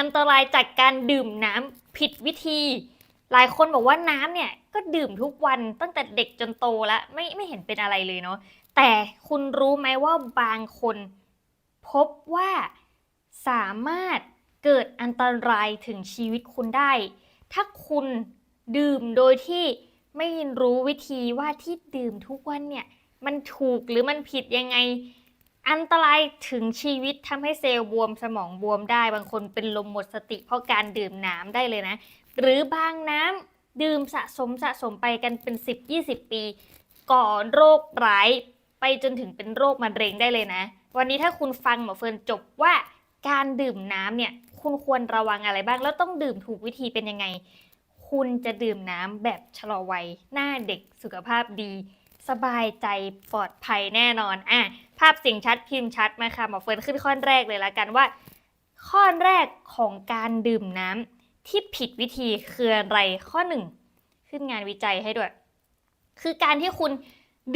อันตรายจากการดื่มน้ำผิดวิธี หลายคนบอกว่าน้ำเนี่ยก็ดื่มทุกวันตั้งแต่เด็กจนโตแล้วไม่ไม่เห็นเป็นอะไรเลยเนาะแต่คุณรู้ไหมว่าบางคน พบว่าสามารถเกิดอันตรายถึงชีวิตคุณได้ ถ้าคุณดื่มโดยที่ไม่รู้วิธีว่าที่ดื่มทุกวันเนี่ยมันถูกหรือมันผิดยังไง อันตรายถึงชีวิตทำให้เซลล์บวมสมองบวมได้ บางคนเป็นลมหมดสติเพราะการดื่มน้ำได้เลยนะ หรือบางน้ำดื่มสะสมสะสมไปกันเป็น 10-20 ปี ก่อโรคร้ายไปจนถึงเป็นโรคมะเร็งได้เลยนะ วันนี้ถ้าคุณฟังหมอเฟิร์นจบว่าการดื่มน้ำเนี่ยคุณควรระวังอะไรบ้าง แล้วต้องดื่มถูกวิธีเป็นยังไง คุณจะดื่มน้ำแบบชะลอวัยหน้าเด็กสุขภาพดี สบายใจปลอดภัยแน่นอนอะภาพเสียงชัดพิมพ์ชัดมาค่ะหมอเฟิร์นขึ้นข้อแรกเลยละกันว่า ข้อแรกของการดื่มน้ำที่ผิดวิธีคืออะไรข้อหนึ่งขึ้นงานวิจัยให้ด้วย คือการที่คุณ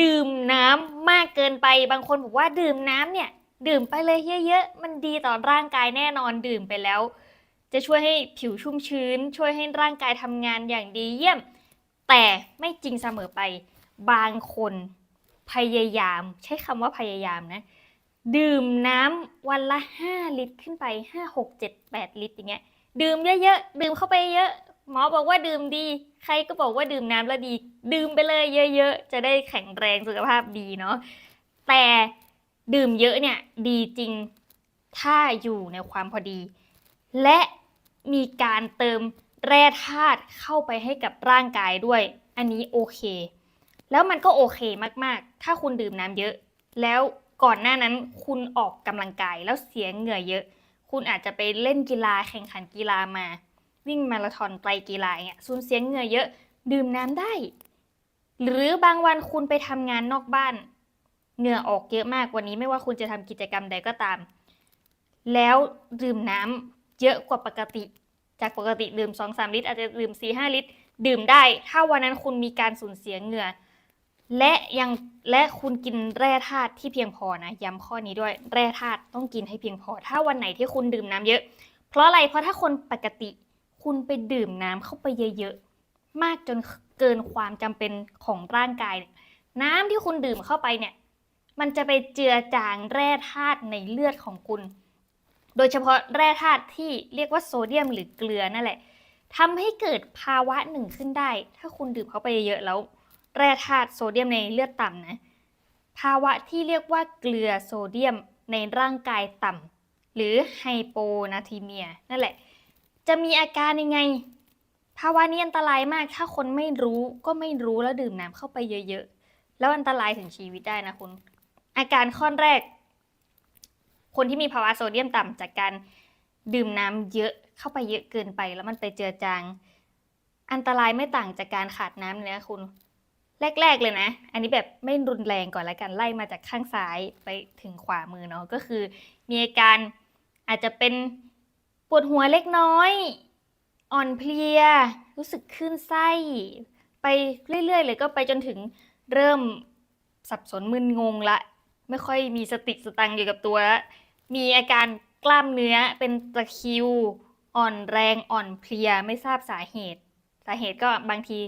ดื่มน้ำมากเกินไปบางคนบอกว่าดื่มน้ำเนี่ย ดื่มไปเลยเยอะๆมันดีต่อร่างกายแน่นอนดื่มไปแล้ว จะช่วยให้ผิวชุ่มชื้น ช่วยให้ร่างกายทำงานอย่างดีเยี่ยม แต่ไม่จริงเสมอไป บางคนพยายาม ใช้คำว่าพยายามนะ ดื่มน้ำวันละ 5 ลิตรขึ้นไป 5 6 7 8 ลิตรอย่างเงี้ยดื่มเยอะๆดื่มเข้าไปเยอะ หมอบอกว่าดื่มดี ใครก็บอกว่าดื่มน้ำแล้วดี ดื่มไปเลยเยอะๆ จะได้แข็งแรงสุขภาพดีเนาะแต่ดื่มเยอะเนี่ยดีจริงถ้าอยู่ในความพอดี และมีการเติมแร่ธาตุเข้าไปให้กับร่างกายด้วย อันนี้โอเค แล้วมันก็โอเคมากๆ ถ้าคุณดื่มน้ำเยอะ แล้วก่อนหน้านั้นคุณออกกำลังกายแล้วเสียเหงื่อเยอะ คุณอาจจะไปเล่นกีฬาแข่งขันกีฬามา วิ่งมาราธอนไตรกีฬาเนี่ยสูญเสียเหงื่อเยอะดื่มน้ำได้ หรือบางวันคุณไปทำงานนอกบ้าน เหงื่อออกเยอะมากวันนี้ไม่ว่าคุณจะทำกิจกรรมใดก็ตาม แล้วดื่มน้ำเยอะกว่าปกติ จากปกติดื่ม 2-3 ลิตร อาจจะดื่ม 4-5 ลิตร ดื่มได้ ถ้าวันนั้นคุณมีการสูญเสียเหงื่อ และยังและคุณกินแร่ธาตุที่เพียงพอนะย้ำข้อนี้ด้วยแร่ธาตุต้องกินให้เพียงพอ ถ้าวันไหนที่คุณดื่มน้ำเยอะ เพราะอะไรเพราะถ้าคนปกติคุณไปดื่มน้ำเข้าไปเยอะๆมากจนเกินความจำเป็นของร่างกายนี่ยน้ำที่คุณดื่มเข้าไปเนี่ย มันจะไปเจือจางแร่ธาตุในเลือดของคุณ โดยเฉพาะแร่ธาตุที่เรียกว่าโซเดียมหรือเกลือนั่นแหละทำให้เกิดภาวะหนึ่งขึ้นได้ ถ้าคุณดื่มเข้าไปเยอะๆแล้ว แร่ธาตุโซเดียมในเลือดต่ำนะ ภาวะที่เรียกว่าเกลือโซเดียมในร่างกายต่ำหรือไฮโปนาทีเมียนั่นแหละ จะมีอาการยังไง ภาวะนี้อันตรายมากถ้าคนไม่รู้ก็ไม่รู้แล้วดื่มน้ำเข้าไปเยอะๆ แล้วอันตรายถึงชีวิตได้นะคุณ อาการข้อแรก คนที่มีภาวะโซเดียมต่ำจากการดื่มน้ำเยอะเข้าไปเยอะเกินไปแล้วมันไปเจือจางอันตรายไม่ต่างจากการขาดน้ำเลยนะคุณ แรก ๆ เลยนะ อันนี้แบบไม่รุนแรงก่อนแล้วกันไล่มาจากข้างซ้ายไปถึงขวามือเนาะก็คือ มีอาการอาจจะเป็นปวดหัวเล็กน้อย อ่อนเพลีย รู้สึกคลื่นไส้ ไปเรื่อยๆเลยก็ไปจนถึงเริ่มสับสนมึนงงละ ไม่ค่อยมีสติสตังค์อยู่กับตัวละมีอาการกล้ามเนื้อเป็นตะคิว อ่อนแรงอ่อนเพลียไม่ทราบสาเหตุ สาเหตุก็บางที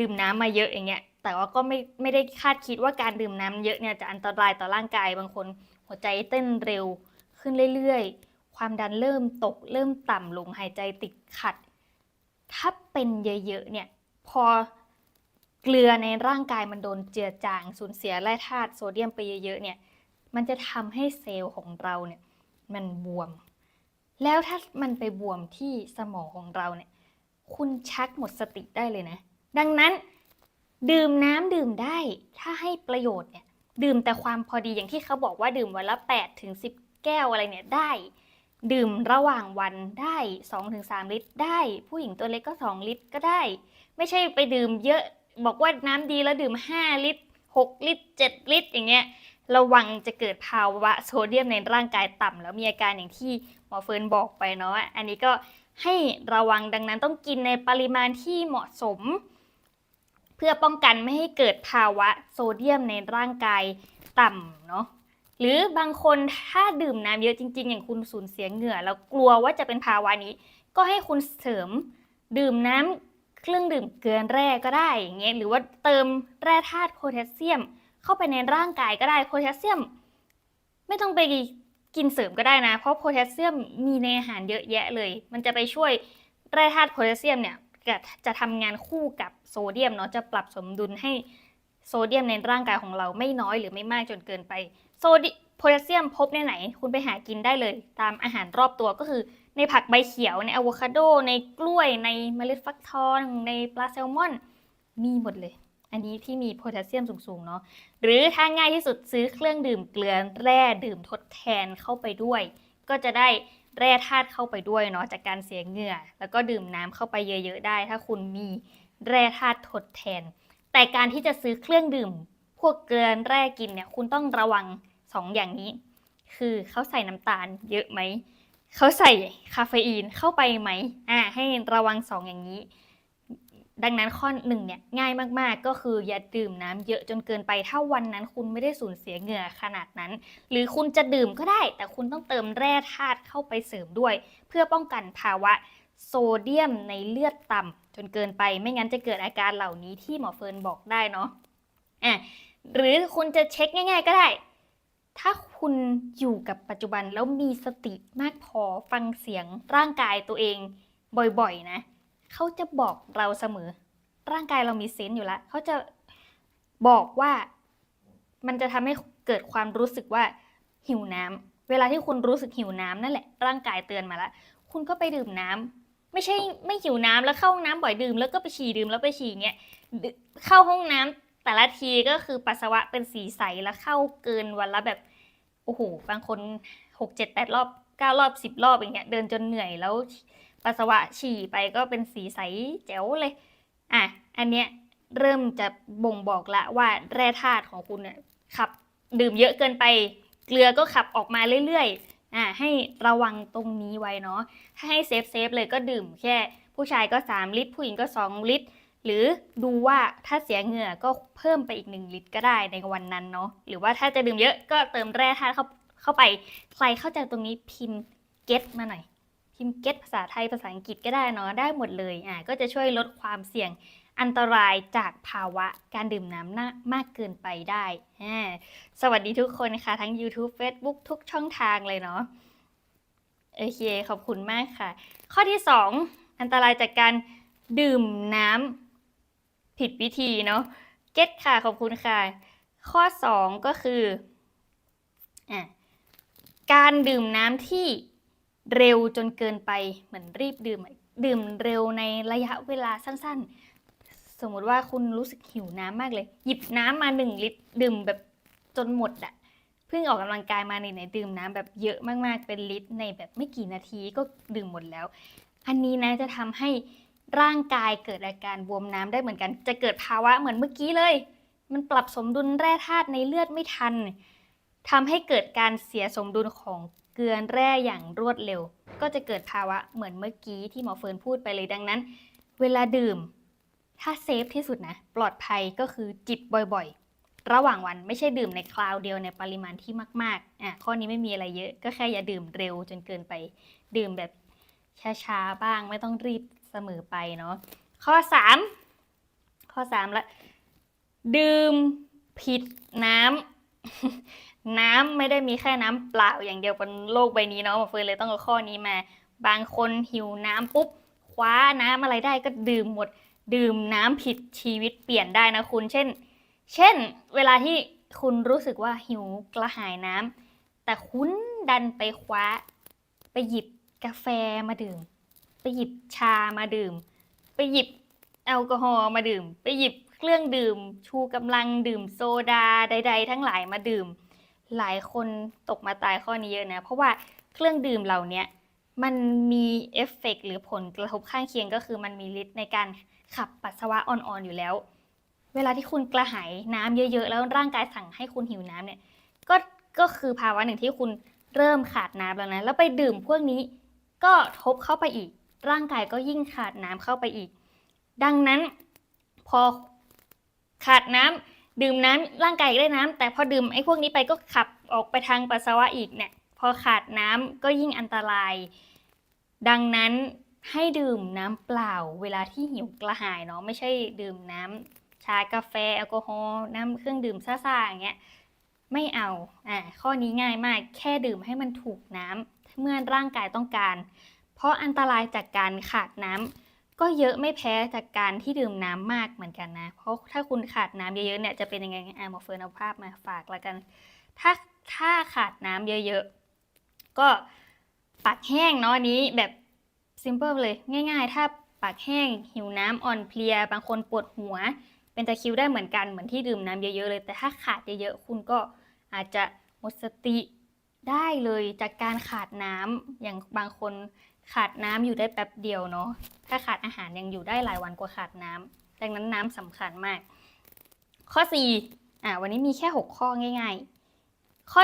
ดื่มน้ำมาเยอะอย่างเงี้ย แต่ว่าก็ไม่ไม่ได้คาดคิดว่าการดื่มน้ำเยอะเนี่ยจะอันตรายต่อร่างกาย บางคนหัวใจเต้นเร็วขึ้นเรื่อยๆ ความดันเริ่มตก เริ่มต่ำลงหายใจติดขัด ถ้าเป็นเยอะๆเนี่ยพอเกลือในร่างกายมันโดนเจือจางสูญเสียแร่ธาตุโซเดียมไปเยอะๆเนี่ยมันจะทำให้เซลล์ของเราเนี่ยมันบวม แล้วถ้ามันไปบวมที่สมองของเราเนี่ยคุณชักหมดสติได้เลยนะ ดังนั้น ดื่มน้ำดื่มได้ ถ้าให้ประโยชน์เนี่ยดื่มแต่ความพอดีอย่างที่เขาบอกว่าดื่มวันละ8ถึง10 แก้วอะไรเนี่ยได้ ดื่มระหว่างวันได้ 2-3 ลิตรได้ ผู้หญิงตัวเล็กก็ 2 ลิตรก็ได้ ไม่ใช่ไปดื่มเยอะบอกว่าน้ำดีแล้วดื่ม 5 ลิตร 6 ลิตร 7 ลิตร อย่างเงี้ยระวังจะเกิดภาวะโซเดียมในร่างกายต่ำแล้วมีอาการอย่างที่หมอเฟิร์นบอกไปเนาะอันนี้ก็ให้ระวังดังนั้นต้องกินในปริมาณที่เหมาะสม พื่อป้องกันไม่ให้เกิดภาวะโซเดียมในร่างกายต่ำเนาะหรือบางคนถ้าดื่มน้ำเยอะจริง ๆ อย่างคุณสูญเสียเหงื่อ แล้วกลัวว่าจะเป็นภาวะนี้ ก็ให้คุณเสริมดื่มน้ำเครื่องดื่มเกลือแร่ก็ได้อย่างเงี้ยหรือว่าเติมแร่ธาตุโพแทสเซียม เข้าไปในร่างกายก็ได้โพแทสเซียม ไม่ต้องไปกินเสริมก็ได้นะ เพราะโพแทสเซียมมีในอาหารเยอะแยะเลย มันจะไปช่วยแร่ธาตุโพแทสเซียมเนี่ย จะจะทำงานคู่กับโซเดียมเนาะจะปรับสมดุลให้โซเดียมในร่างกายของเราไม่น้อยหรือไม่มากจนเกินไปโซดียโพแทสเซียมพบในไหน คุณไปหากินได้เลย ตามอาหารรอบตัวก็คือ ในผักใบเขียวในอะโวคาโด ในกล้วยในเมล็ดฟักทองในปลาแซลมอน มีหมดเลย อันนี้ที่มีโพแทสเซียมสูงๆเนาะหรือถ้าง่ายที่สุดซื้อเครื่องดื่มเกลือแร่ดื่มทดแทนเข้าไปด้วย ก็จะได้ แร่ธาตุเข้าไปด้วยเนาะจากการเสียเหงื่อ แล้วก็ดื่มน้ำเข้าไปเยอะ ๆ ได้ ถ้าคุณมีแร่ธาตุทดแทน แต่การที่จะซื้อเครื่องดื่ม พวกเกลือแร่กินเนี่ยคุณต้องระวังสองอย่างนี้ คือเขาใส่น้ำตาลเยอะไหมเขาใส่คาเฟอีนเข้าไปไหมอ่าให้ระวังสองอย่างนี้ ดังนั้นข้อหนึ่งเนี่ยง่ายมากๆ ก็คืออย่าดื่มน้ำเยอะจนเกินไปถ้าวันนั้นคุณไม่ได้สูญเสียเหงื่อขนาดนั้น หรือคุณจะดื่มก็ได้ แต่คุณต้องเติมแร่ธาตุเข้าไปเสริมด้วย เพื่อป้องกันภาวะโซเดียมในเลือดต่ำจนเกินไปไม่งั้นจะเกิดอาการเหล่านี้ที่หมอเฟิร์นบอกได้เนาะอะหรือคุณจะเช็คง่าย ๆ ก็ได้ ถ้าคุณอยู่กับปัจจุบันแล้วมีสติมากพอฟังเสียงร่างกายตัวเองบ่อยๆนะ เขาจะบอกเราเสมอ ร่างกายเรามีเซนส์อยู่แล้วเขาจะบอกว่ามันจะทำให้เกิดความรู้สึกว่าหิวน้ำเวลาที่คุณรู้สึกหิวน้ำนั่นแหละร่างกายเตือนมาแล้วคุณก็ไปดื่มน้ำไม่ใช่ไม่หิวน้ำแล้วเข้าห้องน้ำบ่อยดื่ม แล้วก็ไปฉี่ดื่มแล้วไปฉี่เงี้ยเข้าห้องน้ำแต่ละทีก็คือปัสสาวะเป็นสีใสแล้วเข้าเกินวันละแบบโอ้โหบางคนหกเจ็ดแปดรอบเก้ารอบสิบรอบอย่างเงี้ยเดินจนเหนื่อยแล้ว ปัสสาวะฉี่ไปก็เป็นสีใสแจ๋วเลย อะ อันเนี้ยเริ่มจะบ่งบอกละว่าแร่ธาตุของคุณเนี่ยขับดื่มเยอะเกินไป เกลือก็ขับออกมาเรื่อยๆ อะให้ระวังตรงนี้ไว้เนาะ ถ้าให้เซฟเซฟเลยก็ดื่มแค่ ผู้ชายก็ 3 ลิตร ผู้หญิงก็ 2 ลิตร หรือดูว่าถ้าเสียเหงื่อก็เพิ่มไปอีก 1 ลิตรก็ได้ในวันนั้นเนาะ หรือว่าถ้าจะดื่มเยอะก็เติมแร่ธาตุเข้าเข้าไป ใครเข้าใจตรงนี้พิมพ์ get มาหน่อย พิมพ์ get ภาษาไทยภาษาอังกฤษก็ได้เนาะได้หมดเลยอ่าก็จะช่วยลดความเสี่ยงอันตรายจากภาวะการดื่มน้ำมากเกินไปได้ สวัสดีทุกคนค่ะ ทั้ง YouTube Facebook ทุกช่องทางเลยเนาะ โอเค ขอบคุณมากค่ะ ข้อที่ 2 อันตรายจากการดื่มน้ำผิดวิธีเนาะ เก็ตค่ะ ขอบคุณค่ะ ข้อ 2 ก็คืออการดื่มน้ำที่ เร็วจนเกินไปเหมือนรีบดื่ม ดื่มเร็วในระยะเวลาสั้นๆ สมมุติว่าคุณรู้สึกหิวน้ำมากเลย หยิบน้ำมาหนึ่งลิตร ดื่มแบบจนหมดอะเพิ่งออกกำลังกายมาในไหนๆดื่มน้ำแบบเยอะมากๆเป็นลิตร ในแบบไม่กี่นาทีก็ดื่มหมดแล้ว อันนี้นะจะทำให้ร่างกายเกิดอาการบวมน้ำได้เหมือนกัน จะเกิดภาวะเหมือนเมื่อกี้เลย มันปรับสมดุลแร่ธาตุในเลือดไม่ทันทำให้เกิดการเสียสมดุลของ เกลือนแร่อย่างรวดเร็ว ก็จะเกิดภาวะเหมือนเมื่อกี้ที่หมอเฟิร์นพูดไปเลยดังนั้น เวลาดื่ม ถ้าเซฟที่สุดนะ ปลอดภัยก็คือจิบบ่อยๆ ระหว่างวันไม่ใช่ดื่มในคราวเดียวในปริมาณที่มากๆอะข้อนี้ไม่มีอะไรเยอะ ก็แค่อย่าดื่มเร็วจนเกินไป ดื่มแบบช้าๆบ้างไม่ต้องรีบเสมอไปเนาะข้อ 3 ข้อ3ละดื่มผิดน้ำ น้ำไม่ได้มีแค่น้ำเปล่าอย่างเดียวบนโลกใบนี้เนาะหมอเฟิร์นเลยต้องเอาข้อนี้มา บางคนหิวน้ำปุ๊บคว้าน้ำอะไรได้ก็ดื่มหมด ดื่มน้ำผิดชีวิตเปลี่ยนได้นะคุณ เช่น เช่น เวลาที่คุณรู้สึกว่าหิวกระหายน้ำแต่คุณดันไปคว้า ไปหยิบกาแฟมาดื่ม ไปหยิบชามาดื่ม ไปหยิบแอลกอฮอล์มาดื่ม ไปหยิบเครื่องดื่ม ชูกำลังดื่มโซดาใด ๆ ทั้งหลายมาดื่ม หลายคนตกมาตายข้อนี้เยอะนะ เพราะว่าเครื่องดื่มเหล่านี้มันมีเอฟเฟกต์หรือผลกระทบข้างเคียงก็คือมันมีฤทธิ์ในการขับปัสสาวะอ่อนๆอยู่แล้ว เวลาที่คุณกระหายน้ำเยอะๆ แล้วร่างกายสั่งให้คุณหิวน้ำเนี่ยก็ก็คือภาวะหนึ่งที่คุณเริ่มขาดน้ำแล้วนะแล้วไปดื่มพวกนี้ก็ทบเข้าไปอีก ร่างกายก็ยิ่งขาดน้ำเข้าไปอีก ดังนั้นพอขาดน้ ดื่มน้ำร่างกายได้น้ำแต่พอดื่มไอ้พวกนี้ไปก็ขับออกไปทางปัสสาวะอีกเนี่ยพอขาดน้ำก็ยิ่งอันตราย ดังนั้นให้ดื่มน้ำเปล่า เวลาที่หิวกระหายเนาะไม่ใช่ดื่มน้ำชากาแฟแอลกอฮอล์น้ำเครื่องดื่มซ่าๆอย่างเงี้ยไม่เอาอ่าข้อนี้ง่ายมากแค่ดื่มให้มันถูกน้ำเมื่อร่างกายต้องการ เพราะอันตรายจากการขาดน้ำ ก็เยอะไม่แพ้จากการที่ดื่มน้ำมากเหมือนกันนะ เพราะถ้าคุณขาดน้ำเยอะๆเนี่ยจะเป็นยังไงอะหมอเฟิร์นเอาภาพมาฝากล้วกัน ถ้าถ้าขาดน้ำเยอะๆ ก็ปากแห้งเนาะอันนี้แบบ simple เลยง่ายๆ ถ้าปากแห้งหิวน้ำอ่อนเพลีย บางคนปวดหัว เป็นตะคิวได้เหมือนกันเหมือนที่ดื่มน้ำเยอะๆเลย แต่ถ้าขาดเยอะๆคุณก็อาจจะหมดสติได้เลยจากการขาดน้ำอย่างบางคน ขาดน้ำอยู่ได้แป๊บเดียวเนาะ ถ้าขาดอาหารยังอยู่ได้หลายวันกว่าขาดน้ำดังนั้นน้ำสำคัญมาก ข้อ4อ่าวันนี้มีแค่ 6 ข้อง่าย ๆ ข้อ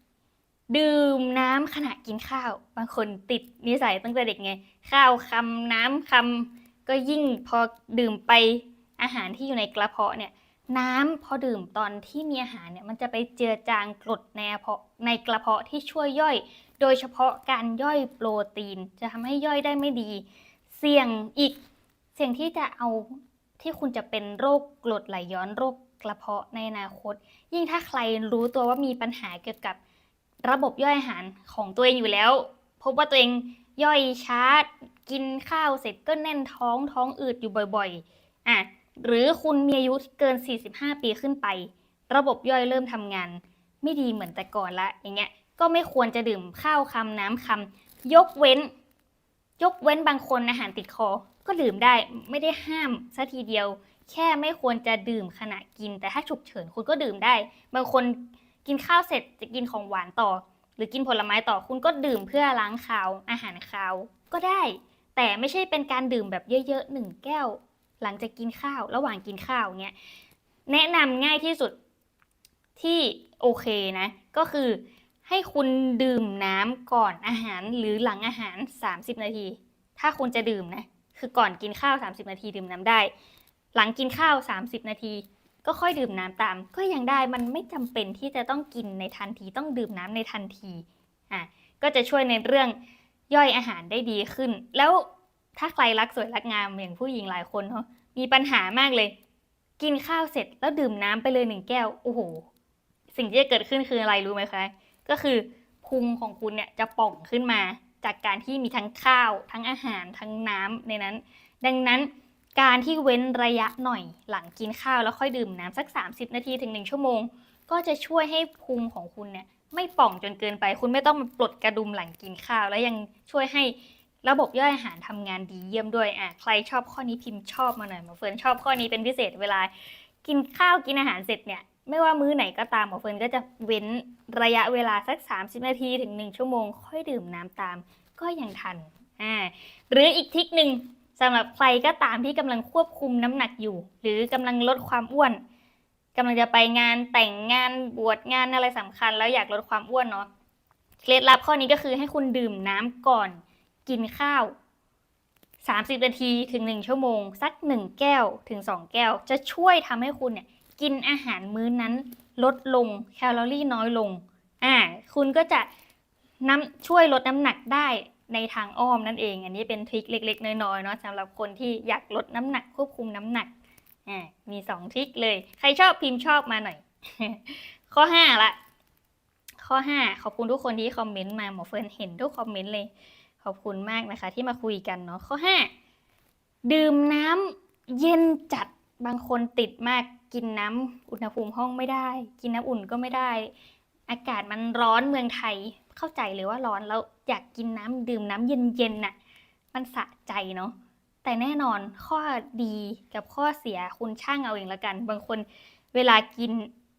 4 ดื่มน้ำขณะกินข้าว บางคนติดนิสัยตั้งแต่เด็กไง ข้าวคำน้ำคำก็ยิ่งพอดื่มไปอาหารที่อยู่ในกระเพาะเนี่ย น้ำพอดื่มตอนที่มีอาหารเนี่ยมันจะไปเจือจางกรดในกระเพาะที่ช่วยย่อย โดยเฉพาะการย่อยโปรตีนจะทำให้ย่อยได้ไม่ดี เสี่ยงอีก เสี่ยงที่จะเอาที่คุณจะเป็นโรคกรดไหลย้อนโรคกระเพาะในอนาคต ยิ่งถ้าใครรู้ตัวว่ามีปัญหาเกี่ยวกับระบบย่อยอาหารของตัวเองอยู่แล้ว พบว่าตัวเองย่อยช้ากินข้าวเสร็จก็แน่นท้องท้องอืดอยู่บ่อยๆ อะ หรือคุณมีอายุเกิน 45 ปีขึ้นไป ระบบย่อยเริ่มทำงาน ไม่ดีเหมือนแต่ก่อนละอย่างเงี้ย ก็ไม่ควรจะดื่มข้าวคำน้ำคำยกเว้น ยกเว้นบางคนอาหารติดคอ ก็ดื่มได้ไม่ได้ห้ามซะทีเดียว แค่ไม่ควรจะดื่มขณะกิน แต่ถ้าฉุกเฉินคุณก็ดื่มได้ บางคนกินข้าวเสร็จจะกินของหวานต่อ หรือกินผลไม้ต่อคุณก็ดื่มเพื่อล้างคาวอาหารคาวก็ได้ แต่ไม่ใช่เป็นการดื่มแบบเยอะๆหนึ่งแก้ว หลังจากกินข้าว ระหว่างกินข้าวเนี้ยแนะนำง่ายที่สุดที่โอเคนะ ก็คือ ให้คุณดื่มน้ำก่อนอาหารหรือหลังอาหาร 30 นาที ถ้าคุณจะดื่มนะ คือก่อนกินข้าว 30 นาทีดื่มน้ำได้ หลังกินข้าว 30 นาที ก็ค่อยดื่มน้ำตาม ก็ยังได้มันไม่จำเป็นที่จะต้องกินในทันที ต้องดื่มน้ำในทันทีอะก็จะช่วยในเรื่องย่อยอาหารได้ดีขึ้น แล้วถ้าใครรักสวยรักงามอย่างผู้หญิงหลายคนเนาะมีปัญหามากเลย กินข้าวเสร็จแล้วดื่มน้ำไปเลยหนึ่งแก้วโอ้โหสิ่งที่จะเกิดขึ้นคืออะไรรู้ไหมคะ ก็คือพุงของคุณเนี่ยจะป่องขึ้นมา จากการที่มีทั้งข้าว ทั้งอาหารทั้งน้ำในนั้น ดังนั้นการที่เว้นระยะหน่อยหลังกินข้าวแล้วค่อยดื่มน้ำสัก 30 นาทีถึง 1 ชั่วโมง ก็จะช่วยให้พุงของคุณเนี่ยไม่ป่องจนเกินไป คุณไม่ต้องมาปลดกระดุมหลังกินข้าว แล้วยังช่วยให้ระบบย่อยอาหารทำงานดีเยี่ยมด้วยอะใครชอบข้อนี้พิมพ์ชอบมาหน่อยหมอเฟิร์นชอบข้อนี้เป็นพิเศษเวลา กินข้าวกินอาหารเสร็จเนี่ย ไม่ว่ามื้อไหนก็ตามหมอเฟิร์นก็จะเว้นระยะเวลาสัก 30 นาทีถึง 1 ชั่วโมง ค่อยดื่มน้ำตามก็ยังทันอ่าหรืออีกทิคหนึ่งสำหรับใครก็ตามที่กำลังควบคุมน้ำหนักอยู่ หรือกำลังลดความอ้วนกำลังจะไปงานแต่งงานบวชงานอะไรสำคัญ แล้วอยากลดความอ้วนเนาะเคล็ดลับข้อนี้ก็คือให้คุณดื่มน้ำก่อน กินข้าว 30 นาทีถึง 1 ชั่วโมง สัก 1 แก้วถึง 2 แก้ว จะช่วยทำให้คุณเนี่ย กินอาหารมื้อนั้นลดลงแคลอรี่น้อยลงอ่าคุณก็จะน้ำช่วยลดน้ำหนักได้ในทางอ้อมนั่นเอง อันนี้เป็นทริคเล็ก ๆ น้อยๆเนาะสำหรับคนที่อยากลดน้ำหนักควบคุมน้ำหนักอ่ามีสองทริคเลย ใครชอบพิมพ์ชอบมาหน่อย ข้อห้าละข้อห้าขอบคุณทุกคนที่คอมเมนต์มาหมอเฟิร์นเห็นทุกคอมเมนต์เลย ขอบคุณมากนะคะ ที่มาคุยกันเนาะข้อห้าดื่มน้ำเย็นจัดบางคนติดมาก กินน้ำอุณหภูมิห้องไม่ได้ กินน้ำอุ่นก็ไม่ได้ อากาศมันร้อนเมืองไทยเข้าใจเลยว่าร้อนแล้วอยากกินน้ำดื่มน้ำเย็นๆน่ะมันสะใจเนาะแต่แน่นอนข้อดีกับข้อเสียคุณช่างเอาเองละกัน บางคนเวลากิน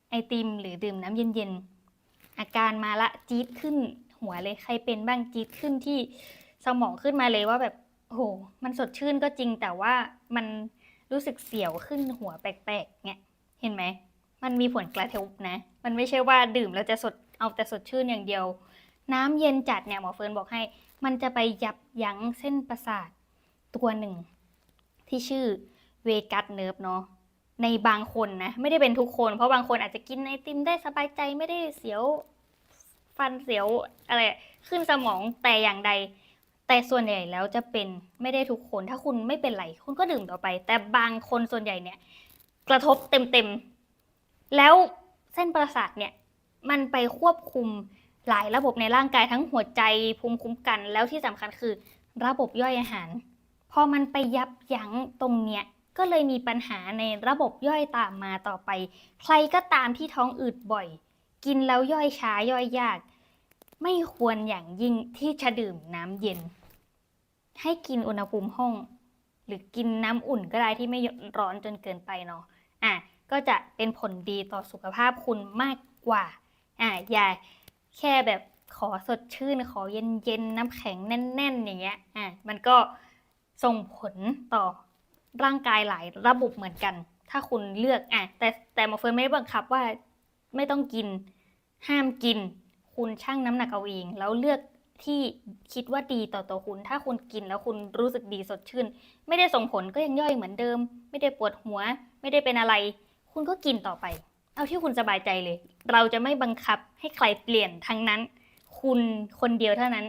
ไอติม หรือดื่มน้ำเย็นๆอาการมาละจี๊ดขึ้นหัวเลยใครเป็นบ้างจี๊ดขึ้นที่สมองขึ้นมาเลยว่าแบบโอ้โหมันสดชื่นก็จริงแต่ว่ามันรู้สึกเสียวขึ้นหัวแปลกๆเนี่ย เห็นไหม มันมีผลกระทบนะ มันไม่ใช่ว่าดื่มแล้วจะสดเอาแต่สดชื่นอย่างเดียว น้ำเย็นจัดเนี่ยหมอเฟิร์นบอกให้ มันจะไปยับยั้งเส้นประสาทตัวหนึ่ง ที่ชื่อเวกัสเนิร์ฟเนาะในบางคนนะ ไม่ได้เป็นทุกคน เพราะบางคนอาจจะกินไอติมได้สบายใจไม่ได้เสียวฟันเสียวอะไรขึ้นสมองแต่อย่างใด แต่ส่วนใหญ่แล้วจะเป็นไม่ได้ทุกคน ถ้าคุณไม่เป็นไร คุณก็ดื่มต่อไป แต่บางคนส่วนใหญ่เนี่ย กระทบเต็มๆ แล้วเส้นประสาทเนี่ยมันไปควบคุมหลายระบบในร่างกายทั้งหัวใจภูมิคุ้มกันแล้วที่สำคัญคือระบบย่อยอาหาร พอมันไปยับยั้งตรงเนี้ยก็เลยมีปัญหาในระบบย่อยตามมาต่อไป ใครก็ตามที่ท้องอืดบ่อย กินแล้วย่อยช้าย่อยยาก ไม่ควรอย่างยิ่งที่จะดื่มน้ำเย็น ให้กินอุณหภูมิห้อง หรือกินน้ำอุ่นก็ได้ที่ไม่ร้อนจนเกินไปเนาะ อะก็จะเป็นผลดีต่อสุขภาพคุณมากกว่าอะอย่าแค่แบบขอสดชื่น ขอเย็นเย็นน้ำแข็งแน่น ๆ อย่างเงี้ยอะมันก็ส่งผลต่อร่างกายหลายระบบเหมือนกัน ถ้าคุณเลือกอะแต่แต่หมอเฟิร์นไม่ได้บังคับว่าไม่ต้องกินห้ามกิน คุณชั่งน้ำหนักเอาเองแล้วเลือก ที่คิดว่าดีต่อตัวคุณ ถ้าคุณกินแล้วคุณรู้สึกดีสดชื่น ไม่ได้ส่งผลก็ยังย่อยเหมือนเดิม ไม่ได้ปวดหัว ไม่ได้เป็นอะไร คุณก็กินต่อไป เอาที่คุณสบายใจเลย เราจะไม่บังคับให้ใครเปลี่ยนทั้งนั้น คุณคนเดียวเท่านั้น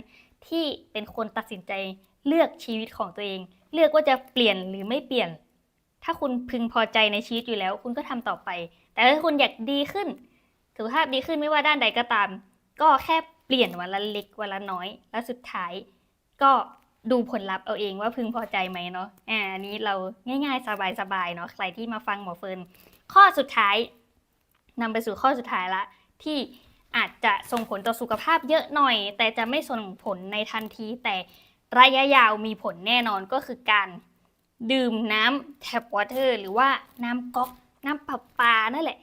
ที่เป็นคนตัดสินใจเลือกชีวิตของตัวเอง เลือกว่าจะเปลี่ยนหรือไม่เปลี่ยน ถ้าคุณพึงพอใจในชีวิตอยู่แล้ว คุณก็ทำต่อไป แต่ถ้าคุณอยากดีขึ้นสุขภาพดีขึ้นไม่ว่าด้านใดก็ตาม ก็แค่ เปลี่ยนวันละเล็กวันละน้อย แล้วสุดท้ายก็ดูผลลัพธ์เอาเองว่าพึงพอใจไหมเนาะอ่าอันนี้เราง่ายๆสบายๆเนาะใครที่มาฟังหมอเฟิร์นข้อสุดท้ายนำไปสู่ข้อสุดท้ายละ ที่อาจจะส่งผลต่อสุขภาพเยอะหน่อย แต่จะไม่ส่งผลในทันที แต่ระยะยาวมีผลแน่นอนก็คือการดื่มน้ำแท็บวอเตอร์หรือว่าน้ำก๊อกน้ำประปานั่นแหละ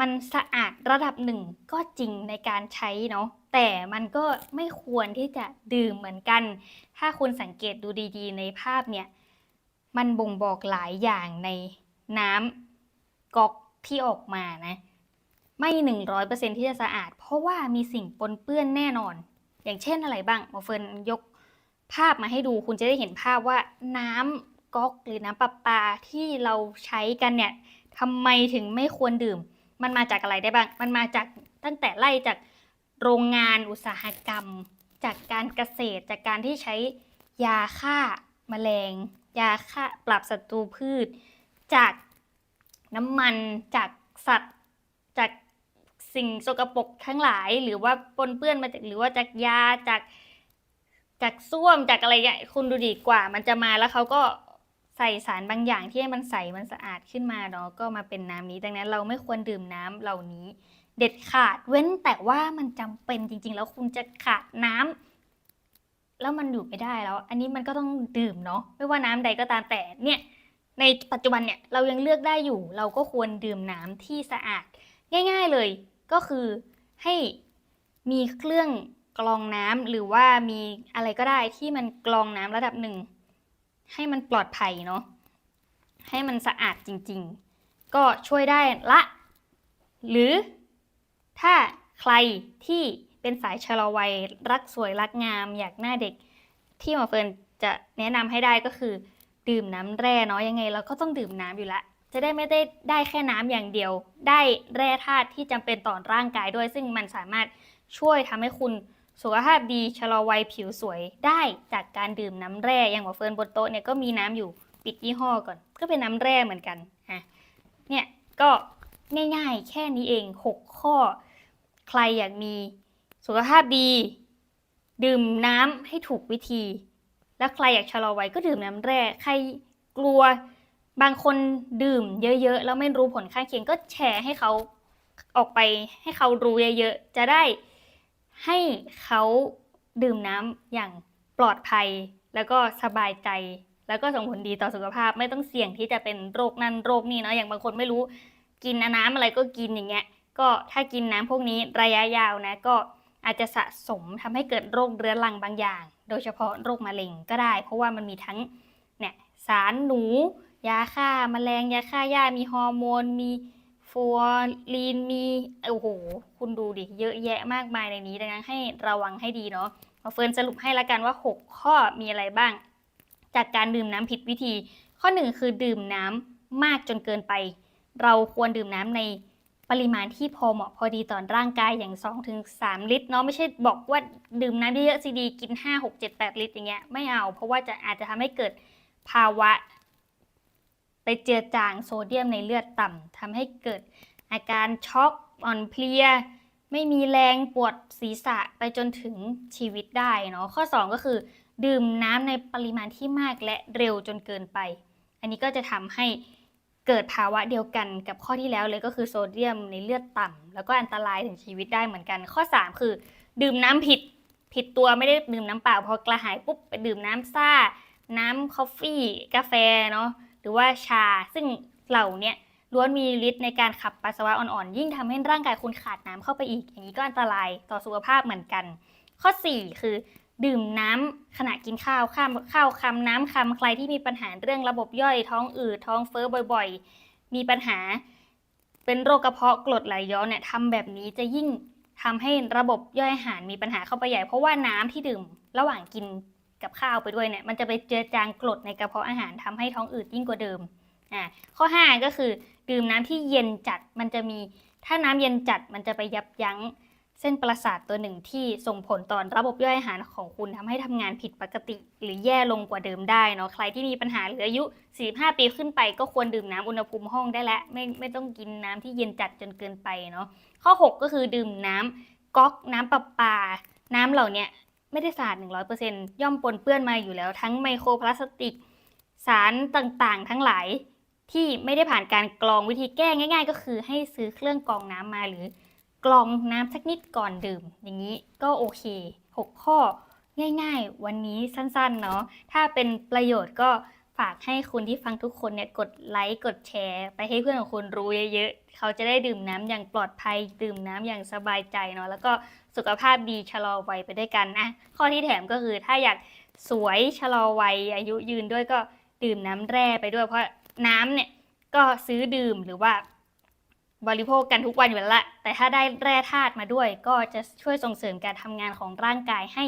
มันสะอาดระดับหนึ่งก็จริงในการใช้เนาะ แต่มันก็ไม่ควรที่จะดื่มเหมือนกัน ถ้าคุณสังเกตดูดีๆ ในภาพเนี่ย มันบ่งบอกหลายอย่างในน้ำก๊อกที่ออกมานะ ไม่หนึ่งร้อยเปอร์เซ็นที่จะสะอาด เพราะว่ามีสิ่งปนเปื้อนแน่นอน อย่างเช่นอะไรบ้างหมอเฟิร์นยกภาพมาให้ดูคุณจะได้เห็นภาพว่าน้ำก๊อกหรือน้ำประปาที่เราใช้กันเนี่ยทำไมถึงไม่ควรดื่ม มันมาจากอะไรได้บ้าง มันมาจากตั้งแต่ไล่จาก โรงงานอุตสาหกรรม จากการเกษตรจากการที่ใช้ยาฆ่าแมลง ยาฆ่าปรับศัตรูพืช จากน้ำมันจากสัตว์จากสิ่งสกปรกทั้งหลาย หรือว่าปนเปื้อนมาจากหรือว่าจากยาจากจากส้วมจากอะไรอย่างคุณดูดีกว่า มันจะมาแล้วเขาก็ใส่สารบางอย่างที่ให้มันใสมันสะอาดขึ้นมาเนาะก็มาเป็นน้ำนี้ ดังนั้นเราไม่ควรดื่มน้ำเหล่านี้ เด็ดขาด เว้นแต่ว่ามันจำเป็นจริง ๆ แล้วคุณจะขาดน้ำแล้วมันอยู่ไม่ได้แล้ว อันนี้มันก็ต้องดื่มเนาะไม่ว่าน้ำใดก็ตามแต่เนี่ยในปัจจุบันเนี่ยเรายังเลือกได้อยู่ เราก็ควรดื่มน้ำที่สะอาด ง่าย ๆเลยก็คือให้มีเครื่องกรองน้ำหรือว่ามีอะไรก็ได้ที่มันกรองน้ำระดับหนึ่งให้มันปลอดภัยเนาะให้มันสะอาดจริง ๆ ก็ช่วยได้ละ หรือ ถ้าใครที่เป็นสายชะลอวัยรักสวยรักงามอยากหน้าเด็ก ที่หมอเฟิร์นจะแนะนำให้ได้ก็คือ ดื่มน้ำแร่เนาะยังไง เราก็ต้องดื่มน้ำอยู่ละ จะได้ไม่ได้ได้แค่น้ำอย่างเดียว ได้แร่ธาตุที่จำเป็นต่อร่างกายด้วย ซึ่งมันสามารถช่วยทำให้คุณสุขภาพดีชะลอวัยผิวสวยได้จากการดื่มน้ำแร่อย่างหมอเฟิร์นบนโต๊ะเนี่ยก็มีน้ำอยู่ปิดยี่ห้อก่อน ก็เป็นน้ำแร่เหมือนกันอะเนี่ยก็ง่ายๆ แค่นี้เอง 6 ข้อ ใครอยากมีสุขภาพดี ดื่มน้ำให้ถูกวิธี แล้วใครอยากชะลอวัยก็ดื่มน้ำแร่ใครกลัวบางคนดื่มเยอะ ๆ แล้วไม่รู้ผลข้างเคียงก็แชร์ให้เขาออกไปให้เขารู้เยอะๆ จะได้ให้เขาดื่มน้ำอย่างปลอดภัย แล้วก็สบายใจ แล้วก็ส่งผลดีต่อสุขภาพไม่ต้องเสี่ยงที่จะเป็นโรคนั่นโรคนี่เนาะอย่างบางคนไม่รู้กินน้ำอะไรก็กินอย่างเงี้ย ก็ถ้ากินน้ำพวกนี้ระยะยาวนะก็อาจจะสะสมทำให้เกิดโรคเรื้อรังบางอย่าง โดยเฉพาะโรคมะเร็งก็ได้ เพราะว่ามันมีทั้งเนี่ยสารหนู ยาฆ่าแมลงยาฆ่าหญ้ามีฮอร์โมน มีฟัวรีนมีโอ้โหคุณดูดิเยอะแยะมากมายในนี้ดังนั้นให้ระวังให้ดีเนาะมาเฟิร์นสรุปให้ละกันว่า 6 ข้อมีอะไรบ้าง จากการดื่มน้ำผิดวิธี ข้อ 1 คือดื่มน้ำมากจนเกินไป เราควรดื่มน้ำใน ปริมาณที่พอเหมาะพอดีต่อร่างกายอย่าง 2-3 ลิตรเนาะไม่ใช่บอกว่าดื่มน้ำเยอะๆซีดีกิน 5 6 7 8 ลิตรอย่างเงี้ยไม่เอา เพราะว่าจะอาจจะทำให้เกิดภาวะ ไปเจือจางโซเดียมในเลือดต่ำทำให้เกิดอาการช็อกอ่อนเพลีย ไม่มีแรงปวดศีรษะไปจนถึงชีวิตได้เนาะข้อ 2 ก็คือดื่มน้ำในปริมาณที่มากและเร็วจนเกินไป อันนี้ก็จะทำให้ เกิดภาวะเดียวกันกับข้อที่แล้วเลยก็คือโซเดียมในเลือดต่ำแล้วก็อันตรายถึงชีวิตได้เหมือนกัน ข้อ 3 คือ ดื่มน้ำผิดผิดตัวไม่ได้ดื่มน้ำเปล่าพอกระหายปุ๊บไปดื่มน้ำซ่า น้ำคอฟฟี่กาแฟเนาะหรือว่าชา ซึ่งเหล่านี้ล้วนมีฤทธิ์ในการขับปัสสาวะอ่อนๆ ยิ่งทำให้ร่างกายคุณขาดน้ำเข้าไปอีก อย่างนี้ก็อันตรายต่อสุขภาพเหมือนกัน ข้อ 4 คือ ดื่มน้ำขณะกินข้าวข้ามข้าวคำน้ำคำใครที่มีปัญหาเรื่องระบบย่อยท้องอืดท้องเฟ้อบ่อยๆ มีปัญหาเป็นโรคกระเพาะกรดไหลย้อนเนี่ยทำแบบนี้จะยิ่งทำให้ระบบย่อยอาหารมีปัญหาเข้าไปใหญ่ เพราะว่าน้ำที่ดื่มระหว่างกินกับข้าวไปด้วยเนี่ยมันจะไปเจือจางกรดในกระเพาะอาหารทำให้ท้องอืดยิ่งกว่าเดิมอ่าข้อ 5 ก็คือดื่มน้ำที่เย็นจัดมันจะมีถ้าน้ำเย็นจัดมันจะไปยับยั้ง เส้นประสาทตัวหนึ่งที่ส่งผลต่อระบบย่อยอาหารของคุณทำให้ทำงานผิดปกติ หรือแย่ลงกว่าเดิมได้เนาะใครที่มีปัญหาหรืออายุ 45 ปีขึ้นไป ก็ควรดื่มน้ำอุณหภูมิห้องได้แล้วไม่ไม่ต้องกินน้ำที่เย็นจัดจนเกินไปเนาะข้อ 6 ก็คือดื่มน้ำก๊อกน้ำประปา น้ำเหล่านี้ไม่ได้สะอาด 100%ย่อมปนเปื้อนมาอยู่แล้วทั้งไมโครพลาสติก สารต่างๆ ทั้งหลายที่ไม่ได้ผ่านการกรองวิธีแก้ง่าย ๆ ก็คือให้ซื้อเครื่องกรองน้ำมาหรือ กรองน้ำสักนิดก่อนดื่ม อย่างนี้ก็โอเค 6 ข้อง่ายๆ วันนี้สั้นๆเนาะถ้าเป็นประโยชน์ก็ฝากให้คุณที่ฟังทุกคนเนี่ยกดไลค์กดแชร์ ไปให้เพื่อนของคุณรู้เยอะๆ เขาจะได้ดื่มน้ำอย่างปลอดภัย ดื่มน้ำอย่างสบายใจเนาะแล้วก็สุขภาพดีชะลอวัยไปด้วยกันนะข้อที่แถมก็คือถ้าอยากสวยชะลอวัยอายุยืนด้วยก็ดื่มน้ำแร่ไปด้วยเพราะน้ำเนี่ยก็ซื้อดื่มหรือว่า บริโภคกันทุกวันอยู่แล้วละแต่ถ้าได้แร่ธาตุมาด้วย ก็จะช่วยส่งเสริมการทำงานของร่างกายให้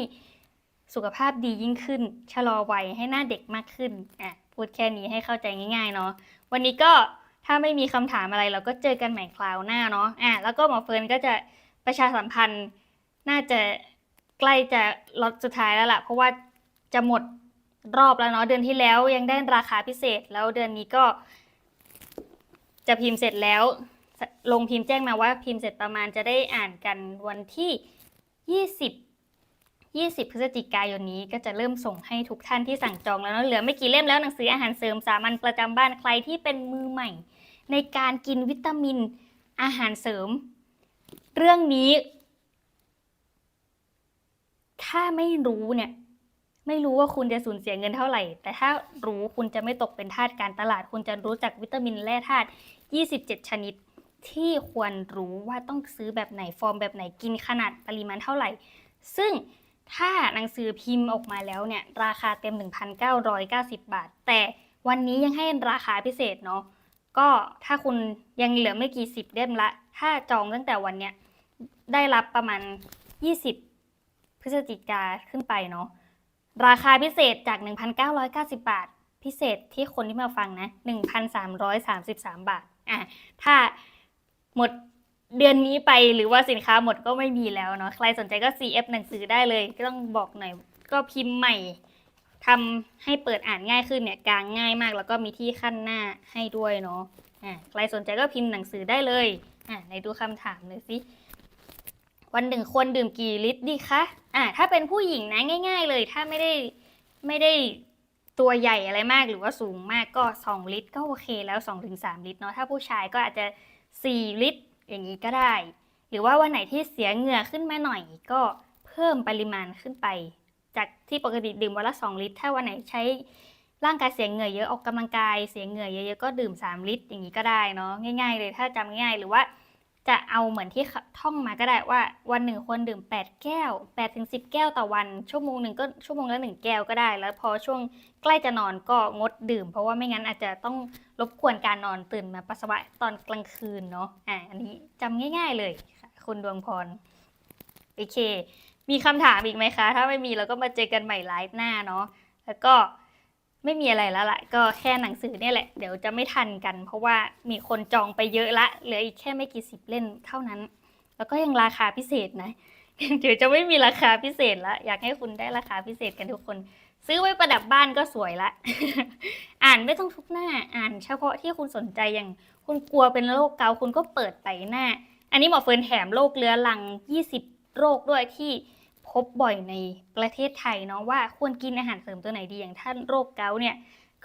สุขภาพดียิ่งขึ้น ชะลอวัยให้หน้าเด็กมากขึ้นอะพูดแค่นี้ให้เข้าใจง่ายๆเนาะวันนี้ก็ถ้าไม่มีคำถามอะไรเราก็เจอกันใหม่คราวหน้าเนาะอะแล้วก็หมอเฟิร์นก็จะประชาสัมพันธ์น่าจะใกล้จะล็อตสุดท้ายแล้วล่ะ เพราะว่าจะหมดรอบแล้วเนาะเดือนที่แล้วยังได้ราคาพิเศษแล้วเดือนนี้ก็จะพิมพ์เสร็จแล้ว ลงพิมพ์แจ้งมาว่าพิมพ์เสร็จประมาณจะได้อ่านกันวันที่ 20 20 พฤศจิกายนนี้ก็จะเริ่มส่งให้ทุกท่านที่สั่งจองแล้วเนะเหลือไม่กี่เล่มแล้วหนังสืออาหารเสริมสามัญประจำบ้านใครที่เป็นมือใหม่ ในการกินวิตามินอาหารเสริม เรื่องนี้ ถ้าไม่รู้เนี่ยไม่รู้ว่าคุณจะสูญเสียเงินเท่าไหร่ แต่ถ้ารู้คุณจะไม่ตกเป็นทาสการตลาด คุณจะรู้จักวิตามินแร่ธาตุ 27 ชนิด ที่ควรรู้ว่าต้องซื้อแบบไหนฟอร์มแบบไหนกินขนาดปริมาณเท่าไหร่ ซึ่งถ้าหนังสือพิมพ์ออกมาแล้วเนี่ยราคาเต็ม 1,990 บาท แต่วันนี้ยังให้ราคาพิเศษเนาะก็ถ้าคุณยังเหลือไม่กี่สิบเล่มละ ถ้าจองตั้งแต่วันเนี้ยได้รับประมาณ 20 พฤศจิกาขึ้นไปเนาะราคาพิเศษจาก 1,990 บาท พิเศษที่คนที่มาฟังนะ 1,333 บาทอะถ้า หมดเดือนนี้ไปหรือว่าสินค้าหมดก็ไม่มีแล้วเนาะใครสนใจก็ CF หนังสือได้เลย ก็ต้องบอกหน่อยก็พิมพ์ใหม่ทำให้เปิดอ่านง่ายขึ้นเนี่ยกลางง่ายมาก แล้วก็มีที่ขั้นหน้าให้ด้วยเนาะอะใครสนใจก็พิมพ์หนังสือได้เลยอะในดูคำถามหน่อยสิวันหนึ่งควรดื่มกี่ลิตรดีคะอ่าถ้าเป็นผู้หญิงนะง่าย ๆ เลย ถ้าไม่ได้ไม่ได้ตัวใหญ่อะไรมากหรือว่าสูงมากก็ 2 ลิตรก็โอเคแล้ว 2-3 ลิตรเนาะถ้าผู้ชายก็อาจจะ 4 ลิตร อย่างนี้ก็ได้ หรือว่าวันไหนที่เสียเหงื่อขึ้นมาหน่อยก็เพิ่มปริมาณขึ้นไป จากที่ปกติดื่มวันละ 2 ลิตร ถ้าวันไหนใช้ร่างกายเสียเหงื่อเยอะออกกำลังกายเสียเหงื่อเยอะๆก็ดื่ม 3 ลิตร อย่างนี้ก็ได้เนาะง่าย ๆ เลยถ้าจำง่ายหรือว่า จะเอาเหมือนที่ท่องมาก็ได้ว่าวันหนึ่งควรดื่ม 8 แก้ว8ถึง10 แก้วต่อวัน ชั่วโมงหนึ่งก็ชั่วโมงละหนึ่งแก้วก็ได้ แล้วพอช่วงใกล้จะนอนก็งดดื่ม เพราะว่าไม่งั้นอาจจะต้องรบกวนการนอนตื่นมาปัสสาวะตอนกลางคืนเนาะอ่าอันนี้จำง่าย ๆ เลยค่ะคุณดวงพรโอเค มีคำถามอีกไหมคะ ถ้าไม่มีเราก็มาเจอกันใหม่ไลฟ์หน้าเนาะแล้วก็ ไม่มีอะไรแล้วล่ะ ก็แค่หนังสือเนี่ยแหละ เดี๋ยวจะไม่ทันกัน เพราะว่ามีคนจองไปเยอะละ เหลืออีกแค่ไม่กี่สิบเล่มเท่านั้น แล้วก็ยังราคาพิเศษนะเดี๋ยวจะไม่มีราคาพิเศษละ อยากให้คุณได้ราคาพิเศษกันทุกคน ซื้อไว้ประดับบ้านก็สวยละ อ่านไม่ต้องทุกหน้า อ่านเฉพาะที่คุณสนใจอย่าง คุณกลัวเป็นโรคเกาต์คุณก็เปิดไปหน้า อันนี้หมอเฟิร์นแถมโรคเรื้อรัง 20 โรคด้วยที่ พบบ่อยในประเทศไทยเนาะว่าควรกินอาหารเสริมตัวไหนดีอย่างท่านโรคเกาต์เนี่ย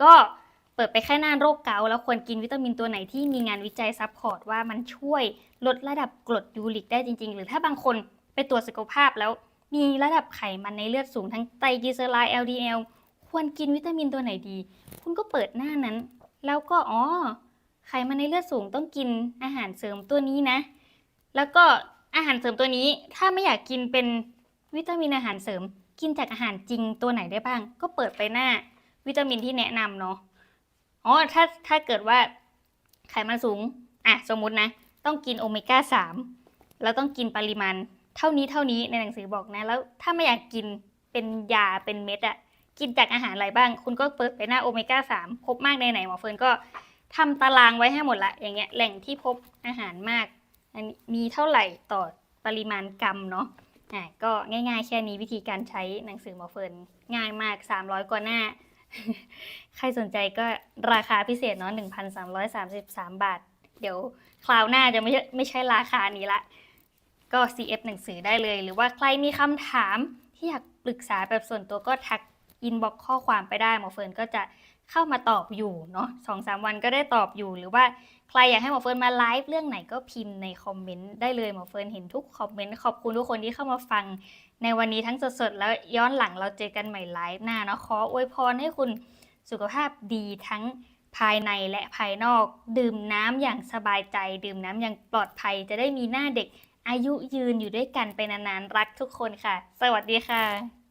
ก็เปิดไปแค่หน้าโรคเกาต์แล้วควรกินวิตามินตัวไหนที่มีงานวิจัยซัพพอร์ตว่ามันช่วยลดระดับกรดยูริกได้จริง ๆ หรือถ้าบางคนไปตรวจสุขภาพแล้วมีระดับไขมันในเลือดสูงทั้งไตรกลีเซอไรด์ LDL ควรกินวิตามินตัวไหนดี คุณก็เปิดหน้านั้น แล้วก็อ๋อไขมันในเลือดสูงต้องกินอาหารเสริมตัวนี้นะ แล้วก็อาหารเสริมตัวนี้ถ้าไม่อยากกินเป็น วิตามินอาหารเสริม กินจากอาหารจริงตัวไหนได้บ้าง ก็เปิดไปหน้า วิตามินที่แนะนำเนาะอ๋อถ้าถ้าเกิดว่าไขมันสูงอะสมมุตินะ ต้องกินโอเมก้าสามแล้วต้องกินปริมาณ เท่านี้เท่านี้ในหนังสือบอกนะ แล้วถ้าไม่อยากกินเป็นยาเป็นเม็ดอะกินจากอาหารอะไรบ้าง คุณก็เปิดไปหน้าโอเมก้าสามพบมากในไหนหมอเฟิร์นก็ทำตารางไว้ให้หมดละ อย่างเงี้ยแหล่งที่พบอาหารมาก อันนี้มีเท่าไหร่ต่อปริมาณกรัมเนาะ อะก็ง่ายๆ แค่นี้วิธีการใช้หนังสือหมอเฟิร์นง่ายมาก 300 กว่าหน้า ใครสนใจก็ราคาพิเศษเนาะ1,333 บาท เดี๋ยวคราวหน้าจะไม่ใช่ไม่ใช่ราคานี้ละ ก็ CF หนังสือได้เลย หรือว่าใครมีคำถามที่อยากปรึกษาแบบส่วนตัวก็ทักอินบ็อกข้อความไปได้หมอเฟิร์นก็จะ เข้ามาตอบอยู่เนาะสองสามวันก็ได้ตอบอยู่ หรือว่าใครอยากให้หมอเฟิร์นมาไลฟ์เรื่องไหนก็พิมพ์ในคอมเมนต์ได้เลยหมอเฟิร์นเห็นทุกคอมเมนต์ขอบคุณทุกคนที่เข้ามาฟัง ในวันนี้ทั้งสดๆแล้วย้อนหลังเราเจอกันใหม่ไลฟ์หน้าเนาะขออวยพรให้คุณสุขภาพดีทั้งภายในและภายนอก ดื่มน้ำอย่างสบายใจ ดื่มน้ำอย่างปลอดภัยจะได้มีหน้าเด็กอายุยืนอยู่ด้วยกันไปนานๆรักทุกคนค่ะ สวัสดีค่ะ